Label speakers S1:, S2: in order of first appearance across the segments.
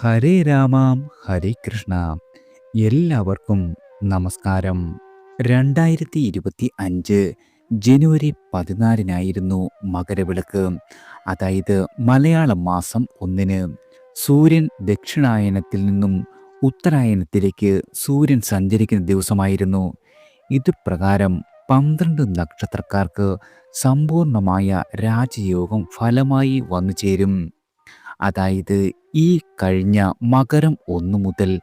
S1: ഹരേ രാമാം ഹരേ കൃഷ്ണ. എല്ലാവർക്കും നമസ്കാരം. രണ്ടായിരത്തി ഇരുപത്തി അഞ്ച് ജനുവരി പതിനാലിനായിരുന്നു മകരവിളക്ക്. അതായത് മലയാള മാസം ഒന്നിന് സൂര്യൻ ദക്ഷിണായനത്തിൽ നിന്നും ഉത്തരായനത്തിലേക്ക് സൂര്യൻ സഞ്ചരിക്കുന്ന ദിവസമായിരുന്നു. ഇത് പ്രകാരം പന്ത്രണ്ട് നക്ഷത്രക്കാർക്ക് സമ്പൂർണമായ രാജയോഗം ഫലമായി വന്നു ചേരും അതായത് ഈ കഴിഞ്ഞ മകരം ഒന്ന് മുതൽ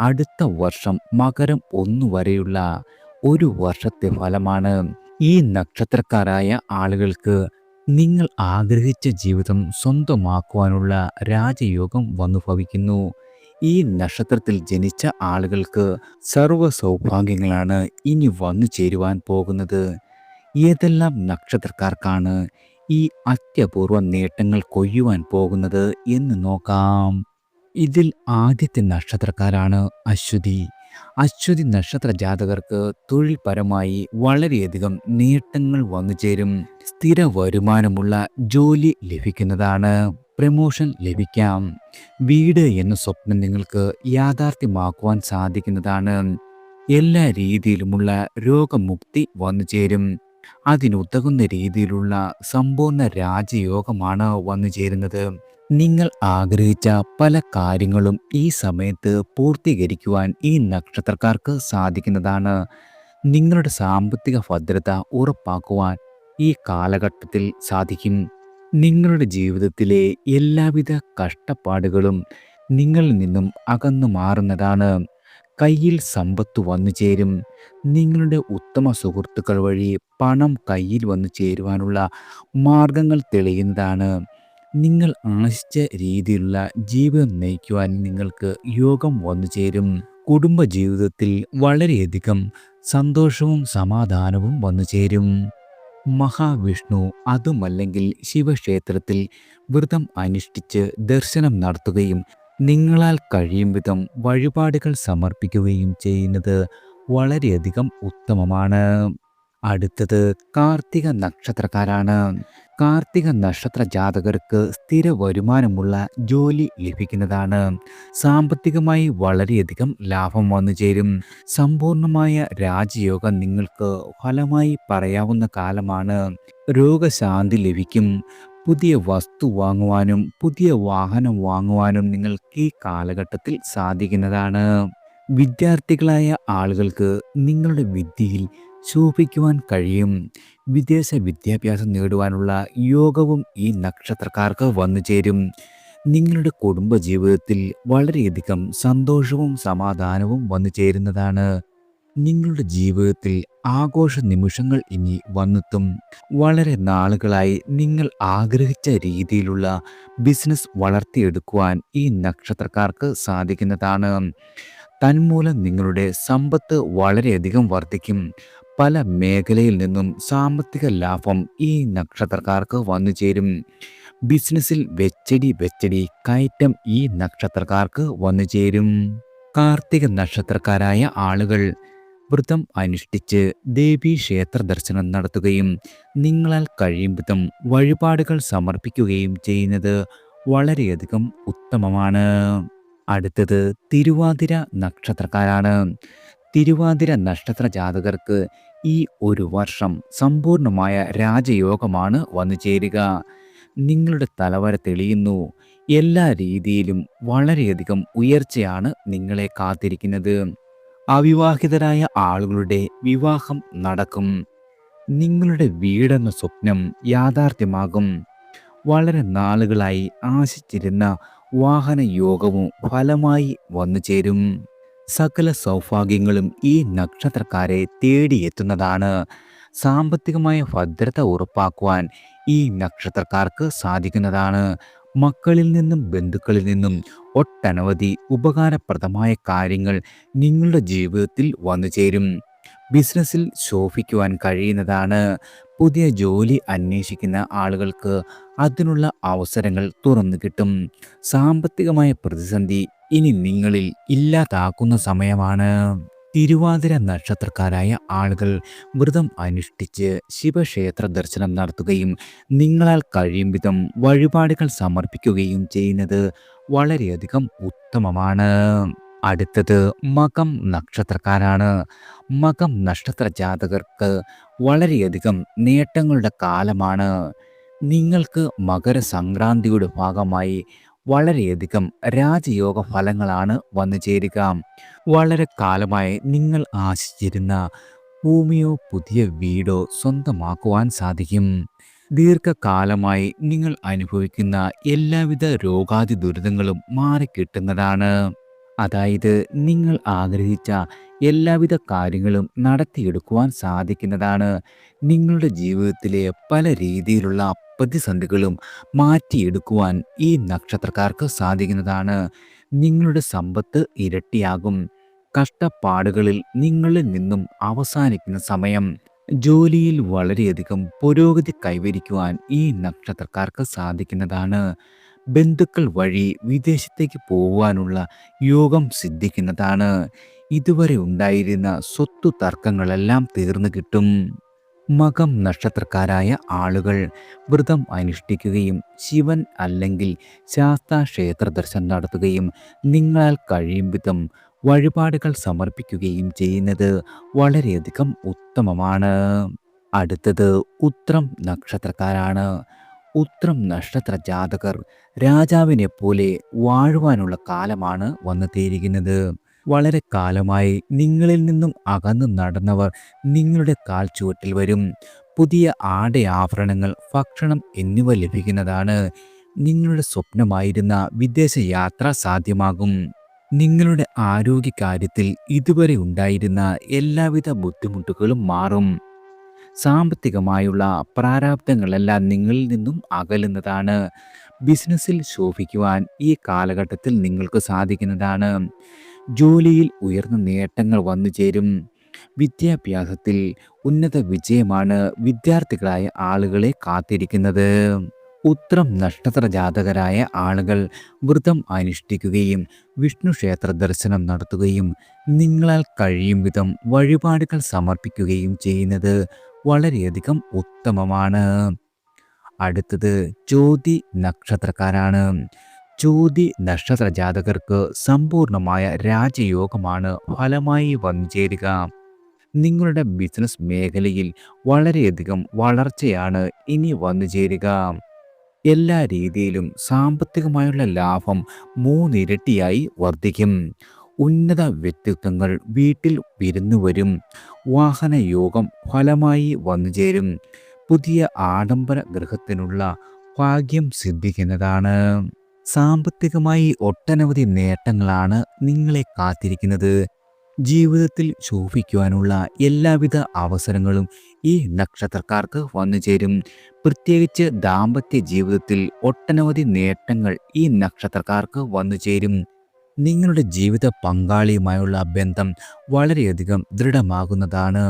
S1: അടുത്ത വർഷം മകരം ഒന്ന് വരെയുള്ള ഒരു വർഷത്തെ ഫലമാണ് ഈ നക്ഷത്രക്കാരായ ആളുകൾക്ക് നിങ്ങൾ ആഗ്രഹിച്ച ജീവിതം സ്വന്തമാക്കുവാനുള്ള രാജയോഗം വന്നു ഭവിക്കുന്നു. ഈ നക്ഷത്രത്തിൽ ജനിച്ച ആളുകൾക്ക് സർവ സൗഭാഗ്യങ്ങളാണ് ഇനി വന്നു ചേരുവാൻ പോകുന്നത്. ഏതെല്ലാം നക്ഷത്രക്കാർക്കാണ് ഈ അത്യപൂർവ നേട്ടങ്ങൾ കൊയ്യുവാൻ പോകുന്നത് എന്ന് നോക്കാം. ഇതിൽ ആദ്യത്തെ നക്ഷത്രക്കാരാണ് അശ്വതി. അശ്വതി നക്ഷത്ര ജാതകർക്ക് തൊഴിൽപരമായി വളരെയധികം നേട്ടങ്ങൾ വന്നു ചേരും. സ്ഥിര വരുമാനമുള്ള ജോലി ലഭിക്കുന്നതാണ്. പ്രമോഷൻ ലഭിക്കാം. വീട് എന്ന സ്വപ്നം നിങ്ങൾക്ക് യാഥാർത്ഥ്യമാക്കുവാൻ സാധിക്കുന്നതാണ്. എല്ലാ രീതിയിലുമുള്ള രോഗമുക്തി വന്നു ചേരും. അതിനുതകുന്ന രീതിയിലുള്ള സമ്പൂർണ രാജയോഗമാണ് വന്നു ചേരുന്നത്. നിങ്ങൾ ആഗ്രഹിച്ച പല കാര്യങ്ങളും ഈ സമയത്ത് പൂർത്തീകരിക്കുവാൻ ഈ നക്ഷത്രക്കാർക്ക് സാധിക്കുന്നതാണ്. നിങ്ങളുടെ സാമ്പത്തിക ഭദ്രത ഉറപ്പാക്കുവാൻ ഈ കാലഘട്ടത്തിൽ സാധിക്കും. നിങ്ങളുടെ ജീവിതത്തിലെ എല്ലാവിധ കഷ്ടപ്പാടുകളും നിങ്ങളിൽ നിന്നും അകന്നു മാറുന്നതാണ്. കയ്യിൽ സമ്പത്ത് വന്നു ചേരും. നിങ്ങളുടെ ഉത്തമ സുഹൃത്തുക്കൾ വഴി പണം കയ്യിൽ വന്നു ചേരുവാനുള്ള മാർഗങ്ങൾ തെളിയുന്നതാണ്. നിങ്ങൾ ആശിച്ച രീതിയിലുള്ള ജീവിതം നയിക്കുവാൻ നിങ്ങൾക്ക് യോഗം വന്നു ചേരും. കുടുംബ ജീവിതത്തിൽ വളരെയധികം സന്തോഷവും സമാധാനവും വന്നു ചേരും. മഹാവിഷ്ണു അതുമല്ലെങ്കിൽ ശിവക്ഷേത്രത്തിൽ വ്രതം അനുഷ്ഠിച്ച് ദർശനം നടത്തുകയും നിങ്ങളാൽ കഴിയും വിധം വഴിപാടുകൾ സമർപ്പിക്കുകയും ചെയ്യുന്നത് വളരെയധികം ഉത്തമമാണ്. അടുത്തത് കാർത്തിക നക്ഷത്രക്കാരാണ്. കാർത്തിക നക്ഷത്ര ജാതകർക്ക് സ്ഥിര വരുമാനമുള്ള ജോലി ലഭിക്കുന്നതാണ്. സാമ്പത്തികമായി വളരെയധികം ലാഭം വന്നു ചേരും. സമ്പൂർണമായ രാജയോഗം നിങ്ങൾക്ക് ഫലമായി പറയാവുന്ന കാലമാണ്. രോഗശാന്തി ലഭിക്കും. പുതിയ വസ്തു വാങ്ങുവാനും പുതിയ വാഹനം വാങ്ങുവാനും നിങ്ങൾക്ക് ഈ കാലഘട്ടത്തിൽ സാധിക്കുന്നതാണ്. വിദ്യാർത്ഥികളായ ആളുകൾക്ക് നിങ്ങളുടെ വിദ്യയിൽ ശോഭിക്കുവാൻ കഴിയും. വിദേശ വിദ്യാഭ്യാസം നേടുവാനുള്ള യോഗവും ഈ നക്ഷത്രക്കാർക്ക് വന്നു ചേരും. നിങ്ങളുടെ കുടുംബ ജീവിതത്തിൽ വളരെയധികം സന്തോഷവും സമാധാനവും വന്നു ചേരുന്നതാണ്. നിങ്ങളുടെ ജീവിതത്തിൽ ആഘോഷ നിമിഷങ്ങൾ ഇനി വന്നെത്തും. വളരെ നാളുകളായി നിങ്ങൾ ആഗ്രഹിച്ച രീതിയിലുള്ള ബിസിനസ് വളർത്തിയെടുക്കുവാൻ ഈ നക്ഷത്രക്കാർക്ക് സാധിക്കുന്നതാണ്. തന്മൂലം നിങ്ങളുടെ സമ്പത്ത് വളരെയധികം വർദ്ധിക്കും. പല മേഖലയിൽ നിന്നും സാമ്പത്തിക ലാഭം ഈ നക്ഷത്രക്കാർക്ക് വന്നു ചേരും. ബിസിനസ്സിൽ വെച്ചടി വെച്ചടി കയറ്റം ഈ നക്ഷത്രക്കാർക്ക് വന്നു ചേരും. കാർത്തിക നക്ഷത്രക്കാരായ ആളുകൾ വ്രതം അനുഷ്ഠിച്ച് ദേവീ ക്ഷേത്ര ദർശനം നടത്തുകയും നിങ്ങളാൽ കഴിയും വിധം വഴിപാടുകൾ സമർപ്പിക്കുകയും ചെയ്യുന്നത് വളരെയധികം ഉത്തമമാണ്. അടുത്തത് തിരുവാതിര നക്ഷത്രക്കാരാണ്. തിരുവാതിര നക്ഷത്ര ജാതകർക്ക് ഈ ഒരു വർഷം സമ്പൂർണമായ രാജയോഗമാണ് വന്നു ചേരുക. നിങ്ങളുടെ തലവര തെളിയുന്നു. എല്ലാ രീതിയിലും വളരെയധികം ഉയർച്ചയാണ് നിങ്ങളെ കാത്തിരിക്കുന്നത്. അവിവാഹിതരായ ആളുകളുടെ വിവാഹം നടക്കും. നിങ്ങളുടെ വീടെന്ന സ്വപ്നം യാഥാർത്ഥ്യമാകും. വളരെ നാളുകളായി ആശിച്ചിരുന്ന വാഹന യോഗവും ഫലമായി വന്നു ചേരും. സകല സൗഭാഗ്യങ്ങളും ഈ നക്ഷത്രക്കാരെ തേടിയെത്തുന്നതാണ് സാമ്പത്തികമായ ഭദ്രത ഉറപ്പാക്കുവാൻ ഈ നക്ഷത്രക്കാർക്ക് സാധിക്കുന്നതാണ്. മക്കളിൽ നിന്നും ബന്ധുക്കളിൽ നിന്നും ഒട്ടനവധി ഉപകാരപ്രദമായ കാര്യങ്ങൾ നിങ്ങളുടെ ജീവിതത്തിൽ വന്നു ചേരും. ബിസിനസ്സിൽ ശോഭിക്കുവാൻ കഴിയുന്നതാണ്. പുതിയ ജോലി അന്വേഷിക്കുന്ന ആളുകൾക്ക് അതിനുള്ള അവസരങ്ങൾ തുറന്നു കിട്ടും. സാമ്പത്തികമായ പ്രതിസന്ധി ഇനി നിങ്ങളിൽ ഇല്ലാതാക്കുന്ന സമയമാണ്. തിരുവാതിര നക്ഷത്രക്കാരായ ആളുകൾ വ്രതം അനുഷ്ഠിച്ച് ശിവക്ഷേത്ര ദർശനം നടത്തുകയും നിങ്ങളാൽ കഴിയും വിധം വഴിപാടുകൾ സമർപ്പിക്കുകയും ചെയ്യുന്നത് വളരെയധികം ഉത്തമമാണ്. അടുത്തത് മകം നക്ഷത്രക്കാരാണ്. മകം നക്ഷത്ര ജാതകർക്ക് വളരെയധികം നേട്ടങ്ങളുടെ കാലമാണ്. നിങ്ങൾക്ക് മകരസംക്രാന്തിയുടെ ഭാഗമായി വളരെയധികം രാജയോഗ ഫലങ്ങളാണ് വന്നു ചേരുക. വളരെ കാലമായി നിങ്ങൾ ആശിച്ചിരുന്ന ഭൂമിയോ പുതിയ വീടോ സ്വന്തമാക്കുവാൻ സാധിക്കും. ദീർഘകാലമായി നിങ്ങൾ അനുഭവിക്കുന്ന എല്ലാവിധ രോഗാതി ദുരിതങ്ങളും മാറിക്കിട്ടുന്നതാണ് അതായത് നിങ്ങൾ ആഗ്രഹിച്ച എല്ലാവിധ കാര്യങ്ങളും നടത്തിയെടുക്കുവാൻ സാധിക്കുന്നതാണ്. നിങ്ങളുടെ ജീവിതത്തിലെ പല രീതിയിലുള്ള പ്രതിസന്ധികളും മാറ്റിയെടുക്കുവാൻ ഈ നക്ഷത്രക്കാർക്ക് സാധിക്കുന്നതാണ്. നിങ്ങളുടെ സമ്പത്ത് ഇരട്ടിയാകും. കഷ്ടപ്പാടുകളിൽ നിങ്ങളിൽ നിന്നും അവസാനിക്കുന്ന സമയം. ജോലിയിൽ വളരെയധികം പുരോഗതി കൈവരിക്കുവാൻ ഈ നക്ഷത്രക്കാർക്ക് സാധിക്കുന്നതാണ്. ബന്ധുക്കൾ വഴി വിദേശത്തേക്ക് പോകുവാനുള്ള യോഗം സിദ്ധിക്കുന്നതാണ്. ഇതുവരെ ഉണ്ടായിരുന്ന സ്വത്തു തർക്കങ്ങളെല്ലാം തീർന്നു കിട്ടും. മകം നക്ഷത്രക്കാരായ ആളുകൾ വ്രതം അനുഷ്ഠിക്കുകയും ശിവൻ അല്ലെങ്കിൽ ശാസ്താ ക്ഷേത്ര ദർശനം നടത്തുകയും നിങ്ങളാൽ കഴിയും വിധം വഴിപാടുകൾ സമർപ്പിക്കുകയും ചെയ്യുന്നത് വളരെയധികം ഉത്തമമാണ്. അടുത്തത് ഉത്രം നക്ഷത്രക്കാരാണ്. ഉത്രം നക്ഷത്ര ജാതകർ രാജാവിനെ പോലെ വാഴുവാനുള്ള കാലമാണ് വന്നു തീരുന്നത് വളരെ കാലമായി നിങ്ങളിൽ നിന്നും അകന്നു നടന്നവർ നിങ്ങളുടെ കാൽ ചുവട്ടിൽ വരും. പുതിയ ആടയാഭരണങ്ങൾ ഭക്ഷണം എന്നിവ ലഭിക്കുന്നതാണ്. നിങ്ങളുടെ സ്വപ്നമായിരുന്ന വിദേശ യാത്ര സാധ്യമാകും. നിങ്ങളുടെ ആരോഗ്യകാര്യത്തിൽ ഇതുവരെ ഉണ്ടായിരുന്ന എല്ലാവിധ ബുദ്ധിമുട്ടുകളും മാറും. സാമ്പത്തികമായുള്ള പ്രാരാബ്ദങ്ങളെല്ലാം നിങ്ങളിൽ നിന്നും അകലുന്നതാണ്. ബിസിനസ്സിൽ ശോഭിക്കുവാൻ ഈ കാലഘട്ടത്തിൽ നിങ്ങൾക്ക് സാധിക്കുന്നതാണ്. ജോലിയിൽ ഉയർന്ന നേട്ടങ്ങൾ വന്നു ചേരും. വിദ്യാഭ്യാസത്തിൽ ഉന്നത വിജയമാണ് വിദ്യാർത്ഥികളായ ആളുകളെ കാത്തിരിക്കുന്നത്. ഉത്രം നക്ഷത്ര ജാതകരായ ആളുകൾ വ്രതം അനുഷ്ഠിക്കുകയും വിഷ്ണു ക്ഷേത്ര ദർശനം നടത്തുകയും നിങ്ങളാൽ കഴിയും വിധം വഴിപാടുകൾ സമർപ്പിക്കുകയും ചെയ്യുന്നത് വളരെയധികം ഉത്തമമാണ്. അടുത്തത് ജ്യോതി നക്ഷത്രക്കാരാണ്. ജ്യോതി നക്ഷത്ര ജാതകർക്ക് സമ്പൂർണമായ രാജയോഗമാണ് ഫലമായി വന്നു ചേരുക നിങ്ങളുടെ ബിസിനസ് മേഖലയിൽ വളരെയധികം വളർച്ചയാണ് ഇനി വന്നു ചേരുക എല്ലാ രീതിയിലും സാമ്പത്തികമായുള്ള ലാഭം മൂന്നിരട്ടിയായി വർദ്ധിക്കും. ഉന്നത വ്യക്തിത്വങ്ങൾ വീട്ടിൽ വിരുന്നു വരും. വാഹനയോഗം ഫലമായി വന്നു ചേരും പുതിയ ആഡംബര ഗൃഹത്തിനുള്ള ഭാഗ്യം സിദ്ധിക്കുന്നതാണ്. സാമ്പത്തികമായി ഒട്ടനവധി നേട്ടങ്ങളാണ് നിങ്ങളെ കാത്തിരിക്കുന്നത്. ജീവിതത്തിൽ ശോഭിക്കുവാനുള്ള എല്ലാവിധ അവസരങ്ങളും ഈ നക്ഷത്രക്കാർക്ക് വന്നു ചേരും. പ്രത്യേകിച്ച് ദാമ്പത്യ ജീവിതത്തിൽ ഒട്ടനവധി നേട്ടങ്ങൾ ഈ നക്ഷത്രക്കാർക്ക് വന്നു ചേരും. നിങ്ങളുടെ ജീവിത പങ്കാളിയുമായുള്ള ബന്ധം വളരെയധികം ദൃഢമാകുന്നതാണ്.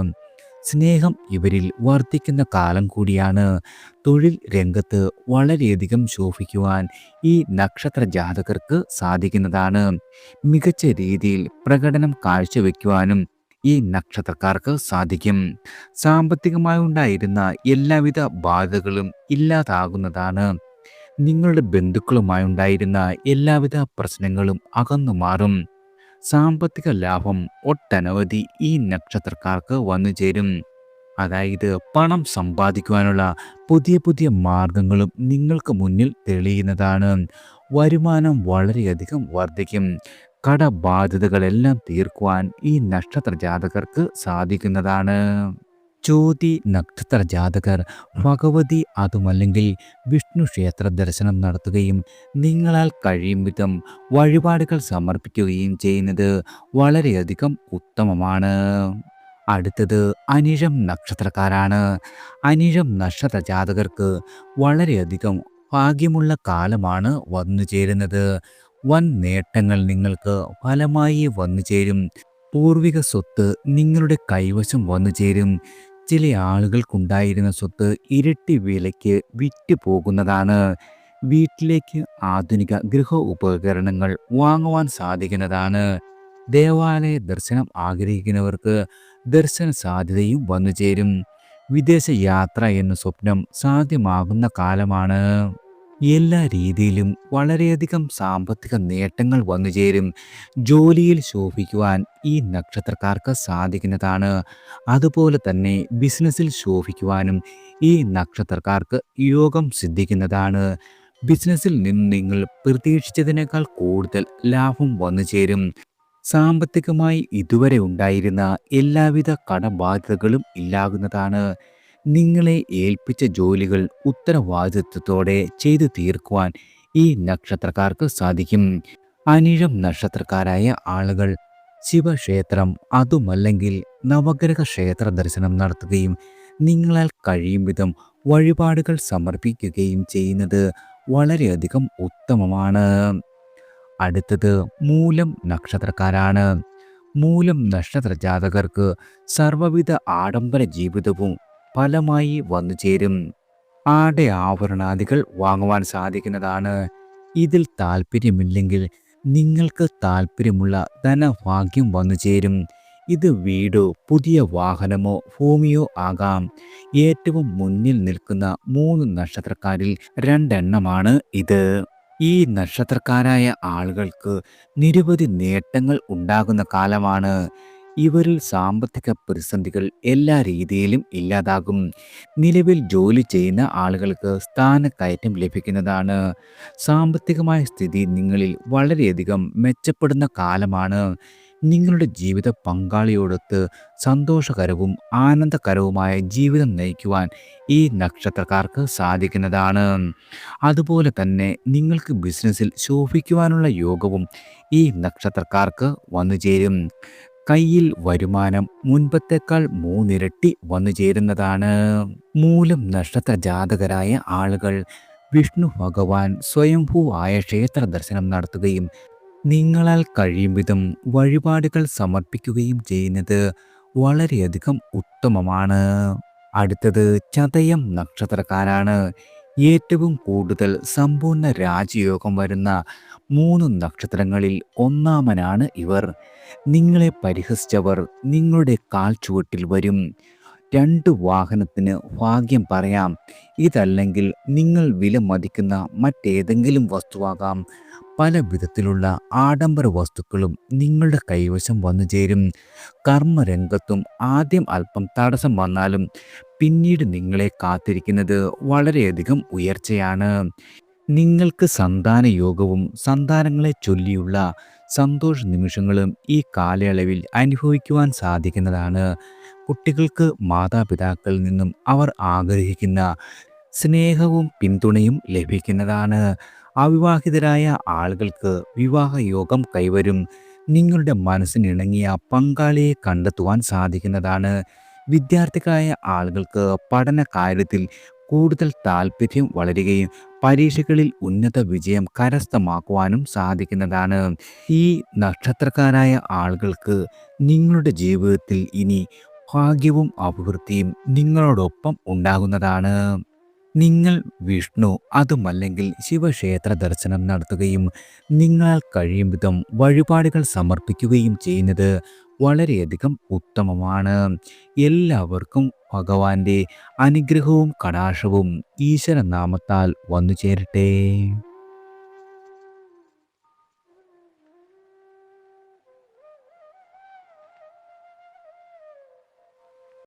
S1: സ്നേഹം ഇവരിൽ വർദ്ധിക്കുന്ന കാലം കൂടിയാണ്. തൊഴിൽ രംഗത്ത് വളരെയധികം ശോഭിക്കുവാൻ ഈ നക്ഷത്ര ജാതകർക്ക് സാധിക്കുന്നതാണ്. മികച്ച രീതിയിൽ പ്രകടനം കാഴ്ചവെക്കുവാനും ഈ നക്ഷത്രക്കാർക്ക് സാധിക്കും. സാമ്പത്തികമായി ഉണ്ടായിരുന്ന എല്ലാവിധ ബാധകളും ഇല്ലാതാകുന്നതാണ്. നിങ്ങളുടെ ബന്ധുക്കളുമായി ഉണ്ടായിരുന്ന എല്ലാവിധ പ്രശ്നങ്ങളും അകന്നു മാറും സാമ്പത്തിക ലാഭം ഒട്ടനവധി ഈ നക്ഷത്രക്കാർക്ക് വന്നു ചേരും. അതായത് പണം സമ്പാദിക്കുവാനുള്ള പുതിയ പുതിയ മാർഗങ്ങളും നിങ്ങൾക്ക് മുന്നിൽ തെളിയുന്നതാണ്. വരുമാനം വളരെയധികം വർദ്ധിക്കും. കടബാധ്യതകളെല്ലാം തീർക്കുവാൻ ഈ നക്ഷത്ര ജാതകർക്ക് സാധിക്കുന്നതാണ്. ചോതി നക്ഷത്ര ജാതകർ ഭഗവതി അതുമല്ലെങ്കിൽ വിഷ്ണു ക്ഷേത്ര ദർശനം നടത്തുകയും നിങ്ങളാൽ കഴിയും വിധം വഴിപാടുകൾ സമർപ്പിക്കുകയും ചെയ്യുന്നത് വളരെയധികം ഉത്തമമാണ്. അടുത്തത് അനിഴം നക്ഷത്രക്കാരാണ്. അനിഴം നക്ഷത്ര ജാതകർക്ക് വളരെയധികം ഭാഗ്യമുള്ള കാലമാണ് വന്നു ചേരുന്നത്. വൻ നേട്ടങ്ങൾ നിങ്ങൾക്ക് ഫലമായി വന്നു ചേരും. പൂർവിക സ്വത്ത് നിങ്ങളുടെ കൈവശം വന്നു ചേരും. ചില ആളുകൾക്കുണ്ടായിരുന്ന സ്വത്ത് ഇരട്ടി വിലയ്ക്ക് വിറ്റ് പോകുന്നതാണ്. വീട്ടിലേക്ക് ആധുനിക ഗൃഹ ഉപകരണങ്ങൾ വാങ്ങുവാൻ സാധിക്കുന്നതാണ്. ദേവാലയ ദർശനം ആഗ്രഹിക്കുന്നവർക്ക് ദർശന സാധ്യതയും വന്നു ചേരും വിദേശ യാത്ര എന്ന സ്വപ്നം സാധ്യമാകുന്ന കാലമാണ്. എല്ലാ രീതിയിലും വളരെയധികം സാമ്പത്തിക നേട്ടങ്ങൾ വന്നുചേരും ജോലിയിൽ ശോഭിക്കുവാൻ ഈ നക്ഷത്രക്കാർക്ക് സാധിക്കുന്നതാണ്. അതുപോലെ തന്നെ ബിസിനസ്സിൽ ശോഭിക്കുവാനും ഈ നക്ഷത്രക്കാർക്ക് യോഗം സിദ്ധിക്കുന്നതാണ്. ബിസിനസ്സിൽ നിന്ന് നിങ്ങൾ പ്രതീക്ഷിച്ചതിനേക്കാൾ കൂടുതൽ ലാഭം വന്നു ചേരും. സാമ്പത്തികമായി ഇതുവരെ ഉണ്ടായിരുന്ന എല്ലാവിധ കടബാധ്യതകളും ഇല്ലാകുന്നതാണ്. നിങ്ങളെ ഏൽപ്പിച്ച ജോലികൾ ഉത്തരവാദിത്വത്തോടെ ചെയ്തു തീർക്കുവാൻ ഈ നക്ഷത്രക്കാർക്ക് സാധിക്കും. അനിഴം നക്ഷത്രക്കാരായ ആളുകൾ ശിവക്ഷേത്രം അതുമല്ലെങ്കിൽ നവഗ്രഹ ക്ഷേത്ര ദർശനം നടത്തുകയും നിങ്ങളാൽ കഴിയും വിധം വഴിപാടുകൾ സമർപ്പിക്കുകയും ചെയ്യുന്നത് വളരെയധികം ഉത്തമമാണ്. അടുത്തത് മൂലം നക്ഷത്രക്കാരാണ്. മൂലം നക്ഷത്ര ജാതകർക്ക് സർവവിധ ആഡംബര ജീവിതവും ഫലമായി വന്നു ചേരും. ആടെ ആഭരണാദികൾ വാങ്ങുവാൻ സാധിക്കുന്നതാണ്. ഇതിൽ താല്പര്യമില്ലെങ്കിൽ നിങ്ങൾക്ക് താല്പര്യമുള്ള ധനഭാഗ്യം വന്നു ചേരും. ഇത് വീടോ പുതിയ വാഹനമോ ഭൂമിയോ ആകാം. ഏറ്റവും മുന്നിൽ നിൽക്കുന്ന മൂന്ന് നക്ഷത്രക്കാരിൽ രണ്ടെണ്ണമാണ് ഇത്. ഈ നക്ഷത്രക്കാരായ ആളുകൾക്ക് നിരവധി നേട്ടങ്ങൾ ഉണ്ടാകുന്ന കാലമാണ്. ഇവരിൽ സാമ്പത്തിക പ്രതിസന്ധികൾ എല്ലാ രീതിയിലും ഇല്ലാതാകും. നിലവിൽ ജോലി ചെയ്യുന്ന ആളുകൾക്ക് സ്ഥാനക്കയറ്റം ലഭിക്കുന്നതാണ്. സാമ്പത്തികമായ സ്ഥിതി നിങ്ങളിൽ വളരെയധികം മെച്ചപ്പെടുന്ന കാലമാണ്. നിങ്ങളുടെ ജീവിത പങ്കാളിയോടൊത്ത് സന്തോഷകരവും ആനന്ദകരവുമായ ജീവിതം നയിക്കുവാൻ ഈ നക്ഷത്രക്കാർക്ക് സാധിക്കുന്നതാണ്. അതുപോലെ തന്നെ നിങ്ങൾക്ക് ബിസിനസ്സിൽ ശോഭിക്കുവാനുള്ള യോഗവും ഈ നക്ഷത്രക്കാർക്ക് വന്നു ചേരും കയ്യിൽ വരുമാനം മുൻപത്തേക്കാൾ മൂന്നിരട്ടി വന്നു ചേരുന്നതാണ്. മൂലം നക്ഷത്ര ജാതകരായ ആളുകൾ വിഷ്ണു ഭഗവാൻ ആയ ക്ഷേത്ര ദർശനം നടത്തുകയും നിങ്ങളാൽ കഴിയും വിധം വഴിപാടുകൾ സമർപ്പിക്കുകയും ചെയ്യുന്നത് വളരെയധികം ഉത്തമമാണ്. അടുത്തത് ചതയം നക്ഷത്രക്കാരാണ്. ഏറ്റവും കൂടുതൽ സമ്പൂർണ രാജയോഗം വരുന്ന മൂന്ന് നക്ഷത്രങ്ങളിൽ ഒന്നാമനാണ് ഇവർ. നിങ്ങളെ പരിഹസിച്ചവർ നിങ്ങളുടെ കാൽ ചുവട്ടിൽ വരും. രണ്ട് വാഹനത്തിന് ഭാഗ്യം പറയാം. ഇതല്ലെങ്കിൽ നിങ്ങൾ വില മതിക്കുന്ന മറ്റേതെങ്കിലും വസ്തുവാകാം. പല വിധത്തിലുള്ള ആഡംബര വസ്തുക്കളും നിങ്ങളുടെ കൈവശം വന്നു ചേരും. കർമ്മരംഗത്തും ആദ്യം അല്പം തടസ്സം വന്നാലും പിന്നീട് നിങ്ങളെ കാത്തിരിക്കുന്നത് വളരെയധികം ഉയർച്ചയാണ്. നിങ്ങൾക്ക് സന്താന യോഗവും സന്താനങ്ങളെ ചൊല്ലിയുള്ള സന്തോഷ നിമിഷങ്ങളും ഈ കാലയളവിൽ അനുഭവിക്കുവാൻ സാധിക്കുന്നതാണ്. കുട്ടികൾക്ക് മാതാപിതാക്കളിൽ നിന്നും അവർ ആഗ്രഹിക്കുന്ന സ്നേഹവും പിന്തുണയും ലഭിക്കുന്നതാണ്. അവിവാഹിതരായ ആളുകൾക്ക് വിവാഹയോഗം കൈവരും. നിങ്ങളുടെ മനസ്സിനിണങ്ങിയ പങ്കാളിയെ കണ്ടെത്തുവാൻ സാധിക്കുന്നതാണ്. വിദ്യാർത്ഥികളായ ആളുകൾക്ക് പഠന കാര്യത്തിൽ കൂടുതൽ താല്പര്യം വളരുകയും പരീക്ഷകളിൽ ഉന്നത വിജയം കരസ്ഥമാക്കുവാനും സാധിക്കുന്നതാണ്. ഈ നക്ഷത്രക്കാരായ ആളുകൾക്ക് നിങ്ങളുടെ ജീവിതത്തിൽ ഇനി ഭാഗ്യവും അഭിവൃദ്ധിയും നിങ്ങളോടൊപ്പം ഉണ്ടാകുന്നതാണ്. നിങ്ങൾ വിഷ്ണു അതുമല്ലെങ്കിൽ ശിവക്ഷേത്ര ദർശനം നടത്തുകയും നിങ്ങളാൽ കഴിയും വിധം വഴിപാടുകൾ സമർപ്പിക്കുകയും ചെയ്യുന്നത് വളരെയധികം ഉത്തമമാണ്. എല്ലാവർക്കും ഭഗവാന്റെ അനുഗ്രഹവും കടാശവും ഈശ്വരനാമത്താൽ വന്നു ചേരട്ടെ